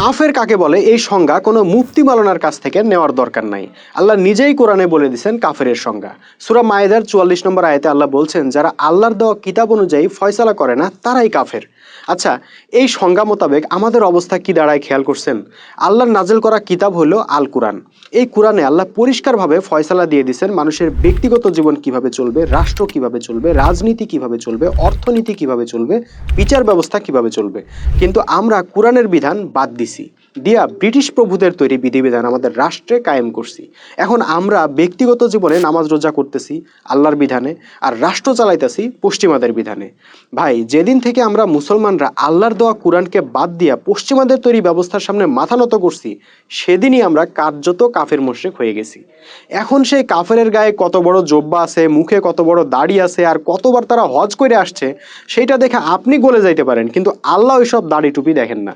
কাফের কাকে বলে? এই সংজ্ঞা কোনো মুফতি মালানার কাছ থেকে নেওয়ার দরকার নাই। আল্লাহ নিজেই কোরআনে বলে দিয়েছেন কাফেরের সংজ্ঞা। সুরা মায়েদার চুয়াল্লিশ নম্বর আয়তে আল্লাহ বলছেন, যারা আল্লাহর দেওয়া কিতাব অনুযায়ী ফয়সালা করে না, তারাই কাফের। আচ্ছা এই সংজ্ঞা মোতাবেক আমাদের অবস্থা কি দাঁড়ায় খেয়াল করছেন? আল্লাহর নাজেল করা কিতাব হলো আল কুরআন এই কোরআনে আল্লাহ পরিষ্কারভাবে ফয়সালা দিয়ে দিয়েছেন মানুষের ব্যক্তিগত জীবন কীভাবে চলবে, রাষ্ট্র কীভাবে চলবে, রাজনীতি কীভাবে চলবে, অর্থনীতি কীভাবে চলবে, বিচার ব্যবস্থা কীভাবে চলবে। কিন্তু আমরা কোরআনের বিধান বাদ দিছি দিয়া ব্রিটিশ প্রভুদের তৈরি বিধিবিধান আমাদের রাষ্ট্রে কায়েম করছি। এখন আমরা ব্যক্তিগত জীবনে নামাজ রোজা করতেছি, আল্লাহর বিধানে, আর রাষ্ট্র চালাইতেছি পশ্চিমাদের বিধানে। ভাই, যেদিন থেকে আমরা মুসলমানরা আল্লাহর দেওয়া কোরআনকে বাদ দিয়া পশ্চিমাদের তৈরি ব্যবস্থার সামনে মাথা নত করছি, সেদিনই আমরা কার্যত কাফের মোশরেক হয়ে গেছি। এখন সেই কাফের গায়ে কত বড় জব্বা আছে, মুখে কত বড় দাড়ি আছে, আর কতবার তারা হজ করে আসছে, সেইটা দেখে আপনি গলে যাইতে পারেন, কিন্তু আল্লাহ ওইসব দাড়ি টুপি দেখেন না।